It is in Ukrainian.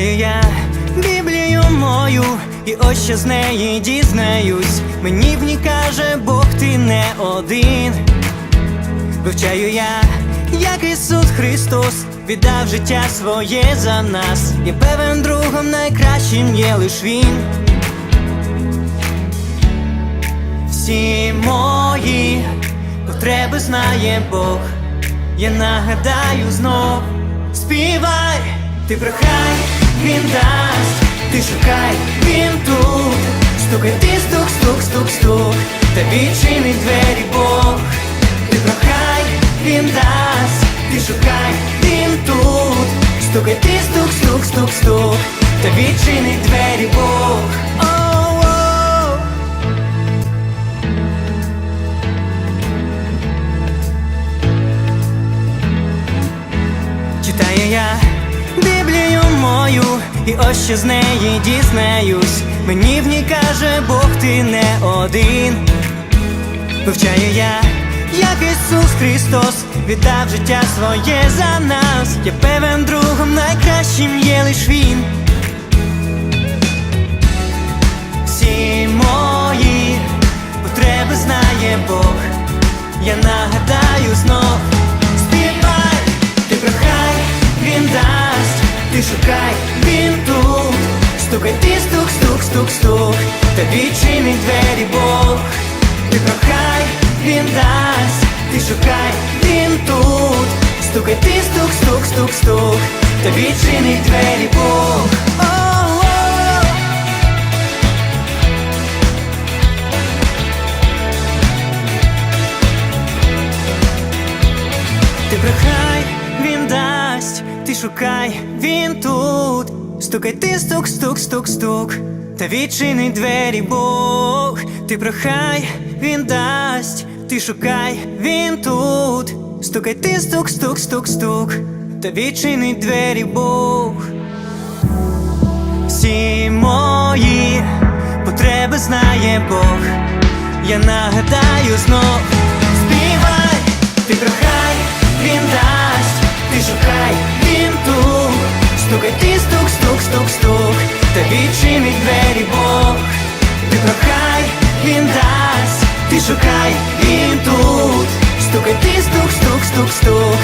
я Біблію мою, і ось що з неї дізнаюсь. Мені в ній каже Бог, ти не один. Вивчаю я, як Ісус Христос віддав життя своє за нас. І певен другом найкращим є лиш Він. Всі мої потреби знає Бог. Я нагадаю знов, співай, ти прохай, він дасть, ти шукай, він тут, стукай ти стук, стук, стук, стук, та відчинить двері Бог, ти прохай, він дасть, ти шукай, він тут, стукай ти стук, стук, стук, стук, та відчинить двері Бог. І ось що з неї дізнаюсь. Мені в ній каже Бог, ти не один. Вивчаю я, як Ісус Христос віддав життя своє за нас. Я певен другом найкращим є лиш Він. Всі мої потреби знає Бог. Я нагадаю стукай ти стук, стук, стук, стук, та відчинить двері Бог, ти прохай, він дасть, ти шукай, він тут, стукай ти стук, стук, стук, стук, та відчинить двері Бог. Ти прохай, він дасть, ти шукай, він тут. Стукай ти стук, стук, стук, стук, та відчинить двері Бог. Ти прохай, він дасть, ти шукай, він тут. Стукай ти стук, стук, стук, стук, та відчинить двері Бог. Всі мої потреби знає Бог. Я нагадаю знов, співай, ти прохай, він дасть, ти шукай, він тут, стукай ти стук, стук, стук, тобі чинить двері Бог, ти прохай, він дасть, ти шукай, він тут, стукай ти стук, стук, стук,